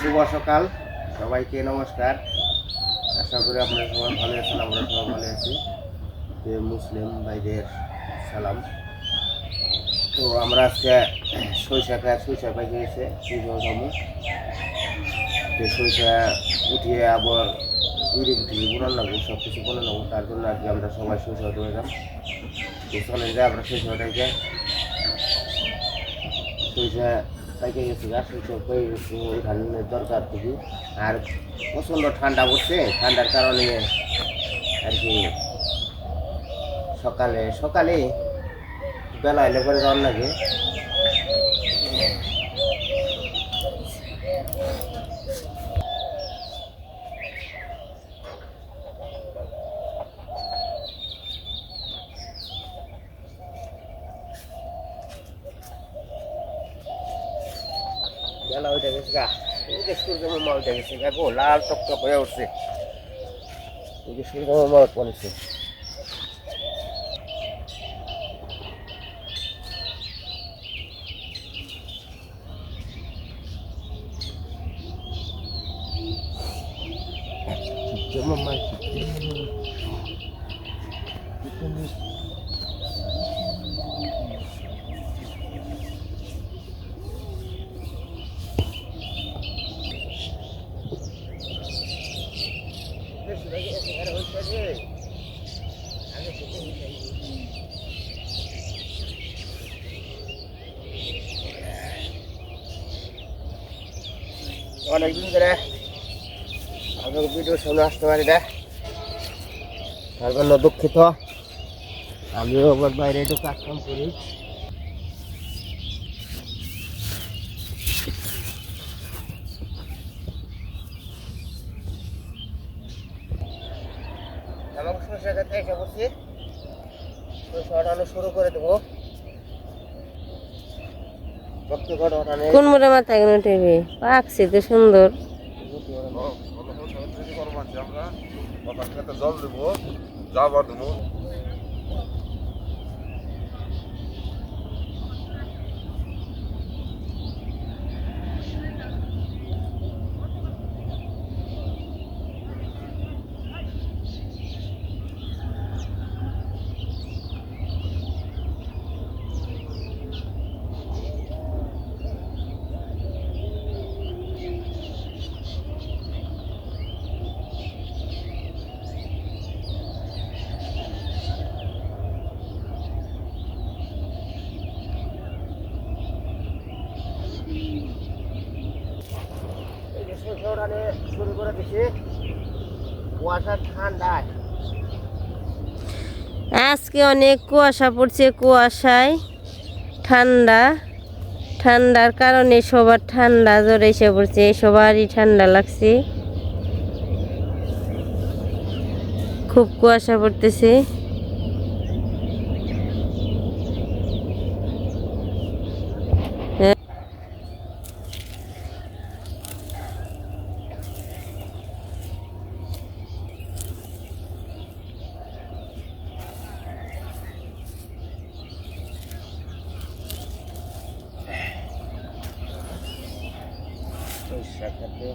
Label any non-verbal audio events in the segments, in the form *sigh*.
শুভ সকাল। সবাইকে নমস্কার। আশা করি আপনারা সবাই ভালো আছেন, আমরা সবাই ভালো আছি। যে মুসলিম ভাইদের সালাম। তো আমরা আজকে সরিষা খায় সরিষা পাইকে গেছে পুজো তো সরিষা উঠিয়ে আবার উড়ে উঠিয়ে বুড়ান লাগবো সব কিছু বলে নেব তার জন্য আর কি আমরা সবাই সরিষা ধরে তো চলেন যাই আমরা সরিষাটাকে সরিষা পাইকে গেছি গাছ সরিষা পেয়ে গেছি ধানের দরকার থেকে আর প্রচণ্ড ঠান্ডা পড়ছে, ঠান্ডার কারণে আর কি সকালে সকালে বেলা এলে পরে যাওয়ার লাগে বেলা ওইটা গেছে গা এই যে সূর্য মামা ওইটা গেছে গা গো লাল টকটক হয়ে উঠছে এই যে সূর্য মামা পড়েছে সূর্য মামা অনেকদিন ধরে সামনে আসতে পারি না তার জন্য দুঃখিত। আমিও আবার বাইরে একটু কাজ কাম করি। খেতে এসে শুরু করে দেবো। কোন মোটা কেন টেবে পাকছে তো সুন্দর। আমরা খেতে জল দেবো যাবার দেবো। আজকে অনেক কুয়াশা পড়ছে, কুয়াশায় ঠান্ডা। ঠান্ডার কারণে সবার ঠান্ডা জ্বর এসে পড়ছে, সবারই ঠান্ডা লাগছে। খুব কুয়াশা পড়তেছে হ্যাঁ। সরিষা খেতে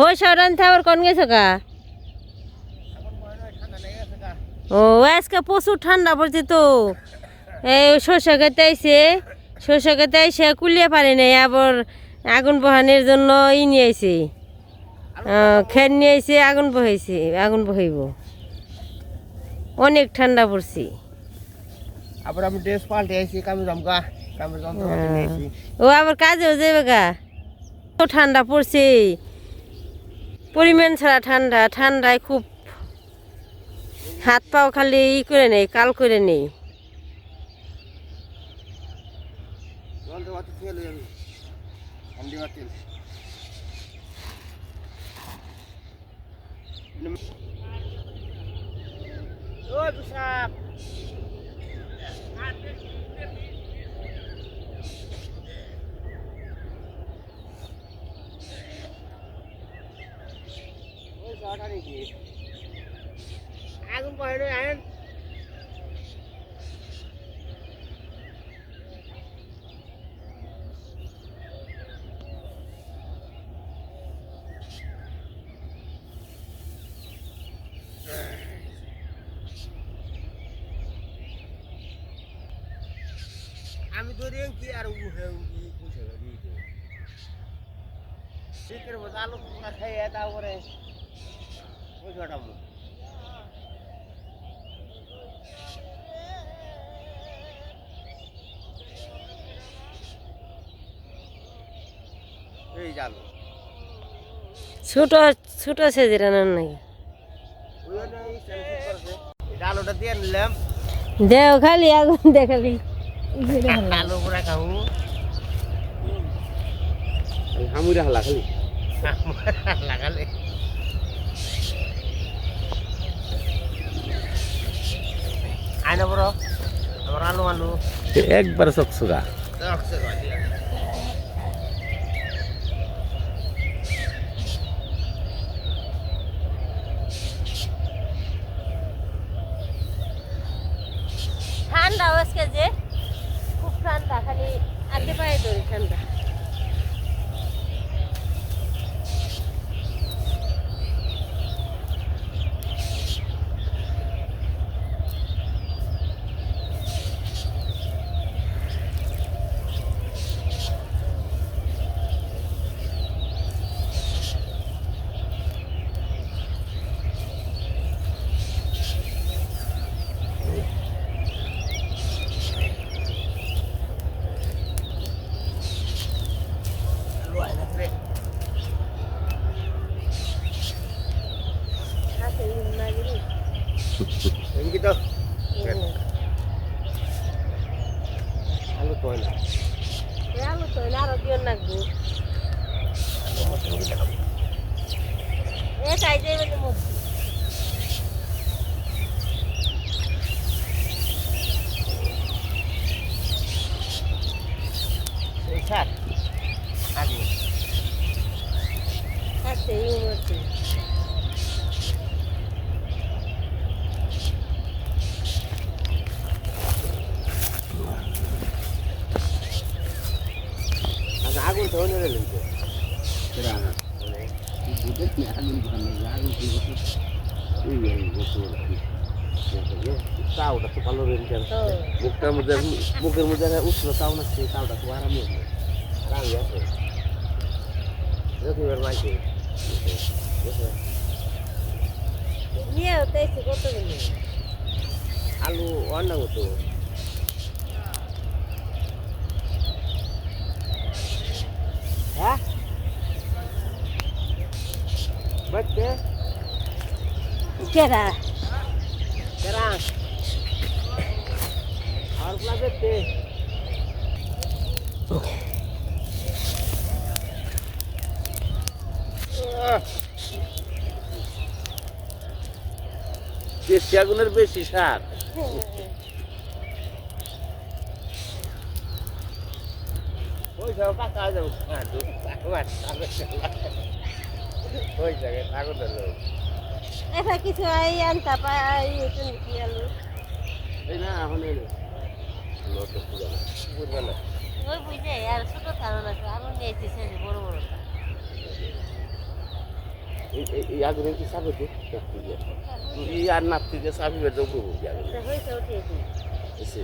হই সরান থাবার কোন গেছো কা ও আজকে প্রচুর ঠান্ডা পড়ছে তো এই শস্য খেতে আইসে শস্য খেতে আইসে কুলিয়ে পারে নাই আবার আগুন বহানোর জন্য ই নিয়ে আইছে খের নিয়ে আইসে আগুন বহাইছে আগুন বহাইব অনেক ঠান্ডা পড়ছে আবার আমি ড্রেস পাল্টে আইছি কামি জমকা কামি যন্ত্রপাতি ও আবার কাজেও যাবে গা তো ঠান্ডা পড়ছে পরিমাণ ছাড়া ঠান্ডা ঠান্ডায় খুব হাত পাও খালি ই করে নেই কাল করে নেই। জলটা বাতি তেল হয়ে যাবে হান্ডি বা তেল ওই পোশাক ওই জলটা নাকি আগুন পাহাড়ে আয়েন আমি তো রেং কি আর উহে উহি কুছে গলি। তো শীতের মধ্যে আলু পোকা খাইয়ে তারপরে মুখ এই জালো। ছোট ছোট সাইজের আনার নাকি? আলুটা দিয়ে নিলাম। দেও খালি আগুন দেখালি আলু পুরা খাব। হামুরা হালা খালি। লাগালে আইনা বড় আমার আলু আলু। একবার চকচকা। ঠান্ডা আজকে যে খুব ঠান্ডা খালি আগে পায়ে ধরি ঠান্ডা আলু আইনা রে হাতে ইন লাগিনি এমকি তো আলু তো না আলু তো আরও দিও নাকবো এ খাই যাই বলে মুখ এই শাক আগে হাতে ইন করছে আচ্ছা আগুন তো নিয়ে নিলেন তো তাওটা তো ভালো রেঞ্জার তো। মুখটার মধ্যে মুখের মধ্যে উঠল তাও না সেই তাওটা তো আরামই হবে আরামই আছে। রবিবার মাইকে। নিয়ে হতে এসে কত দিন আলু অন্য মতো। হ্যাঁ? বাচ্চা কেরা? দেশি আগুনের বেশি স্বাদ ওই সব পাকা যাব ওই জায়গায় আগুনের লোক এটা কিছু আই আনতা পাই এটা কি আলু? এই না এখন এলো লোক পুরো না বুঝবে না ওই বুঝে আর ছোট থানো না আলু নিয়েছে সে বড় বড় এই আগুনের কি সাবে তো এই আর নাপতি যে সাবি বেজে উপভোগ হয়েছে এসে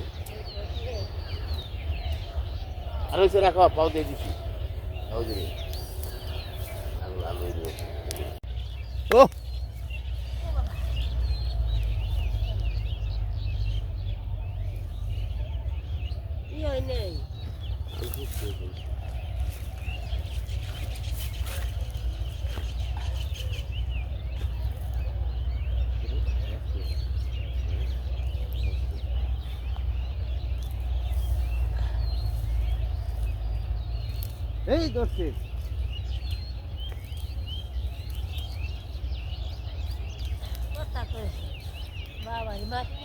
আর ওই রাখো পাও দিয়ে দিছি পাও দিয়ে আলু আলু দিয়ে ও ই হয় নাই এই ধরছে বাবা মাটি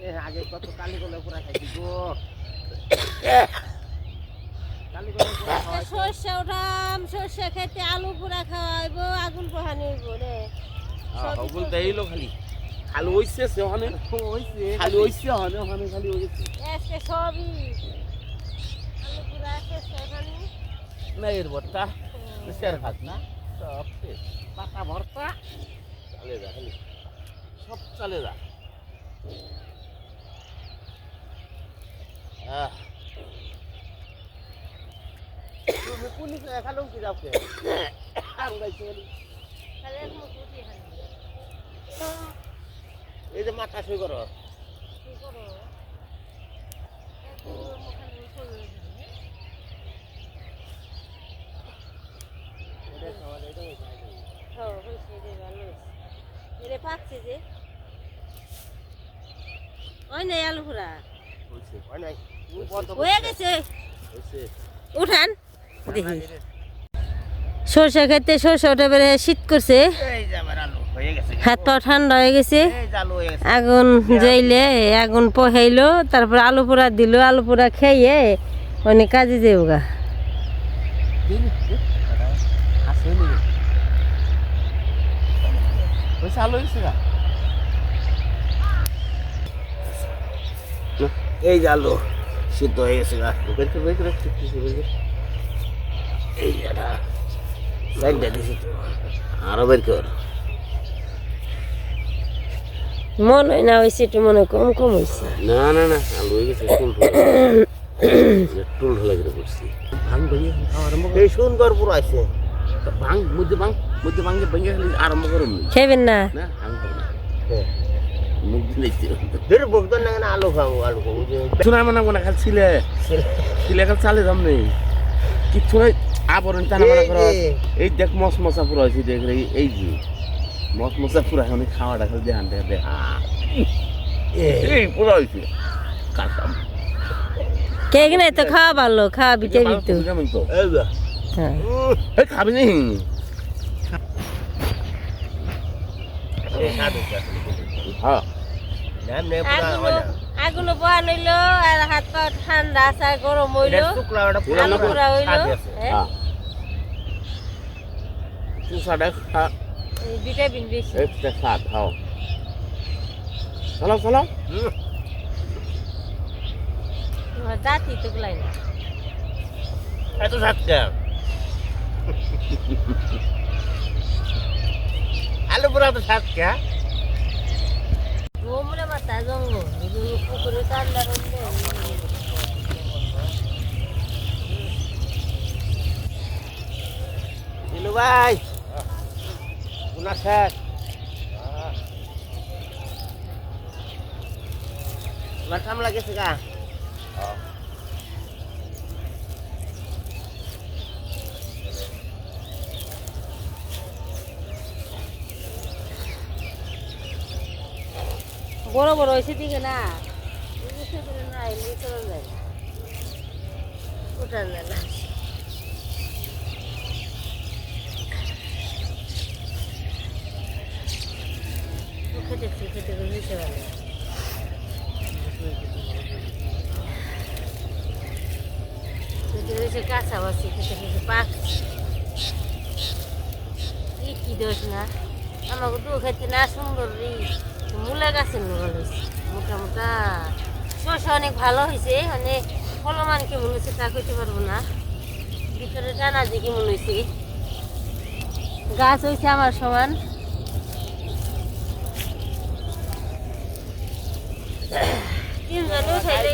এ আগে কত কালি গলে পুরা খাইছি গো। সর্ষে উঠাম সর্ষে খেতে আলু পুরা খাওয়াইবো আগুন পোহানি হইব রে। খালি। খালি হইছে সে ওখানে? হইছে খালি হইছে ওখানে ওখানে খালি হইছে। আজকে সবই। আলু পুরা শেষ খানি না এর ভর্তা শের ভাত না? সব শেষ। পাতা ভর্তা। চালে যা খালি। সব চালে যা তুমি পুলিশ এখানেও কি যাও কে আর এই যে মাথা শুই করো হইছে আগে। হ্যাঁ। হয়েছে রে ভালো হয়েছে এরে পাকছে যে ওই নাই আলু হইছে হয় নাই হয়ে গেছে উঠান। দেখি সরষে খেতে সরষে ওটা বেড়ে শীত করছে। হাত পা ঠান্ডা হয়ে গেছে। আগুন জ্বলে আগুন পোহাইলো তারপর আলু পোড়া দিল আলু পোড়া খেয়ে অনেক কাজে যাব গা। এই যে আলু। সিদ্ধ হয়ে গেছে গা বের বের করে এই যেটা লাইনটা দিছি তো বের কর মন না হয়েছে একটু মনে কম কম হয়েছে না না না আলু হয়ে গেছে টুল টুল ঢোলা করে করছি ভাঙ ভেঙে আরম্ভ করে এই সুন্দর পুরো আছে ভাঙ মধ্যে ভাঙ মধ্যে ভাঙে ভেঙে আরম্ভ করুন খেবেন না না ভাঙ না মুখ দিলেছি ধরে বকদন না কেন আলু খাব আলু খাব শোনা মানে কোনা খালি ছিলে ছিলে খালি চালে যাম নেই কিচ্ছু নাই আবরণ টানা মানা করা এই। দেখ মস মশা পুরো হয়েছে দেখ রে, এই যে। মস মশা পুরো এখন খাওয়াটা খালি দেখান দেখা দেখ। এই পুরো হয়েছে। কাটাম কেক নাই তো খাওয়া ভালো খাওয়া। হ্যাঁ উহ, এই খাবি নি? সাধু। হ্যাঁ। নাম নেই পুরা আগুনো হয় না। আগুনো বহান হইল আর হাত পা ঠান্ডা আছে গরম হইল। পুরা আলু না, পুরা হইল। হ্যাঁ। হ্যাঁ। খা ভিটামিন বেশি। সাত খাও চলো চলো। হুম, তো গুলাই না। এত স্বাদ *laughs* আলু পুরা তো স্বাদ মাথা জঙ্গল। পুকুরে রইলে দিলু ভাই। গুনা শেষ তোমার কামলা গেছে গা। বড় বড় হয়েছে দিকে না সেগুলো না খেতে খেতে নিতে পারে খেতে খেতে খেতে খেতে পাকছে কি কি দোষ না আমাকে দু খেতে না সুন্দর রে মূলা গাছের হয়েছে মোটা মোটা শস্য অনেক ভালো হয়েছে মানে ফলমান কেমন হয়েছে তা কইতে পারব না। ভিতরে টানা যে কেমন হয়েছে গাছ হয়েছে আমার সমান। তিনজন থাকে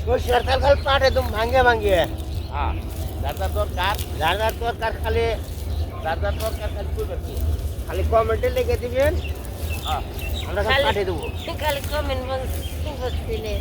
সরষের তেল খালি পাটে তুমি ভাঙ্গে ভাঙ্গে হ্যাঁ যার যার দরকার যার যার দরকার খালি যার যার দরকার খালি করবে কি খালি কমেন্টে লিখে দিবেন হ্যাঁ। আমরা খালি- পাঠিয়ে দেবো। খালি কমেন্ট বলছিলে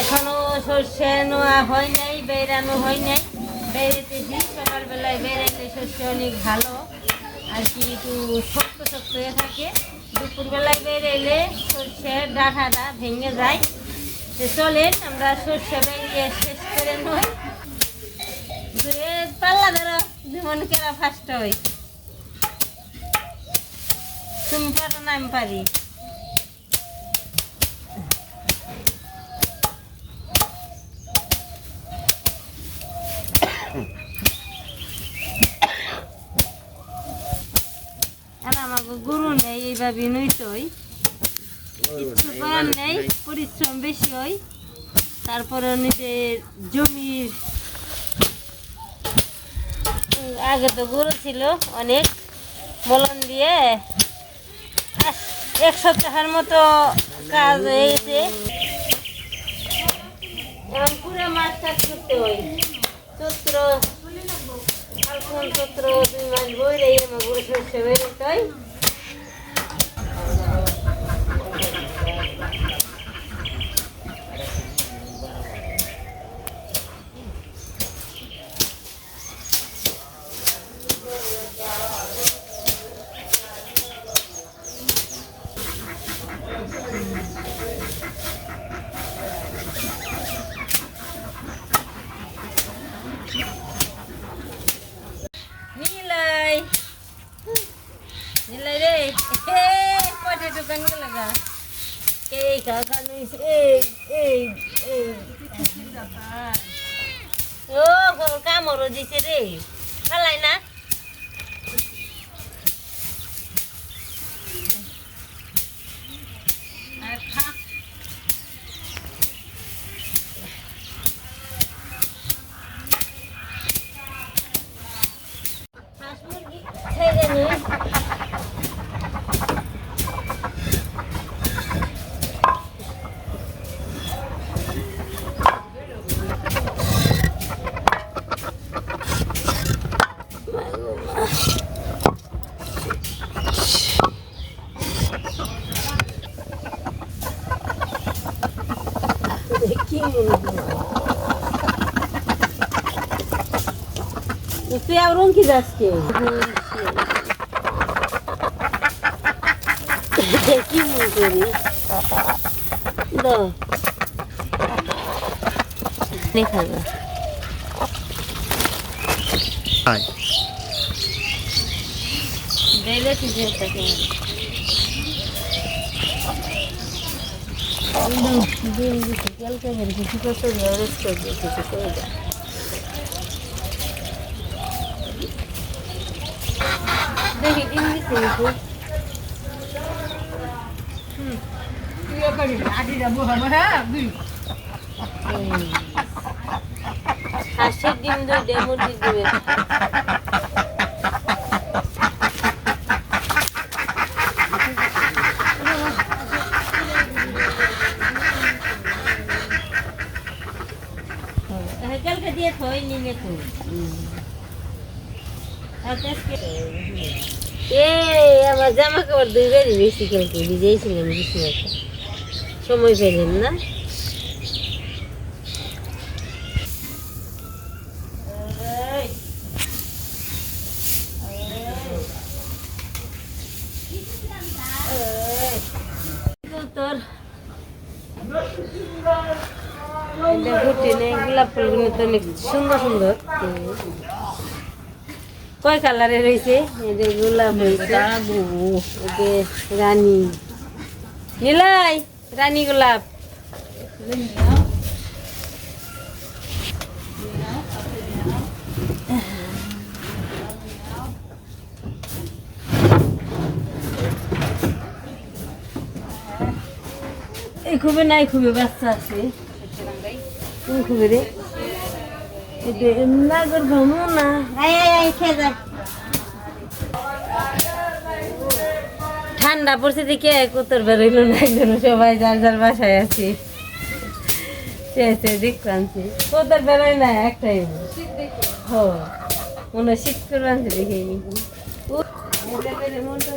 এখনও সর্ষে নোয়া হয় নাই বেরানো হয় নাই। বেরেতেছি সকালবেলায় বেরাইলে সর্ষে অনেক ভালো। আর কি একটু শক্ত শক্ত হয়ে থাকে। দুপুরবেলায় বেরাইলে সর্ষের ডাঁটাটা ভেঙে যায়। তো চলেন, আমরা সর্ষে বেরিয়ে শেষ করে নই। পাল্লা ধরো, যেমন কেরা ফার্স্ট হই তুমি পারো না, আমি পারি আর আমাকে গুরু নেই এইভাবে নইতই কিছু করার নেই, পরিশ্রম বেশি হয় তারপরে নিজের জমির, আগে তো গরু ছিল অনেক মলন দিয়ে। এক সপ্তাহের মতো কাজ হয়েছে এখন পুরো মাছ চাষ করতে হয় চৈত্র, ফাল্গুন দুই মাস বই রে আমার গরু শস্য বেরোতে হয় নিলাই নিলাই রে এ পটে দোকান গেল গা এই এই এই। ও কামড় দিছে রে। খালাই না আর খা হাঁস মুরগি ছেড়ে নিই কি তুই আর কি যাচ্ছে কি মনে করি? দাও দেখাবে দিলে তুই যে থাকে দিন দিতে কালকে বের কিছু করতে রেস্ট করবে কিছু করে। যা দেখি ডিম দিতে একটু হাসির ডিম দুইটা মুরগি দিবে কালকে দিয়ে থই নিলে তো এই আমার জামা কাপড় দুই বাড়ি বেশি কালকে ভিজেছিলাম কিছু একটা। সময় পেলেন না। তোর ঘুরতে নেই, গোলাপ ফুলগুলো সুন্দর সুন্দর। কয় কালারে রয়েছে? গোলাপ হয়েছে এই রানী। নীলাই রানী গোলাপ। খুবই নাই খুবই বাচ্চা আছে। খুবই রে। ঠান্ডা পড়ছে দেখে কোতর বেরোইল না একজন সবাই যার যার বাসায় আছি। চেয়েছে দেখতে আনছি কোতর বেরোয় না, একটাই হো, মনে শীত করে আনছে দেখে মনটা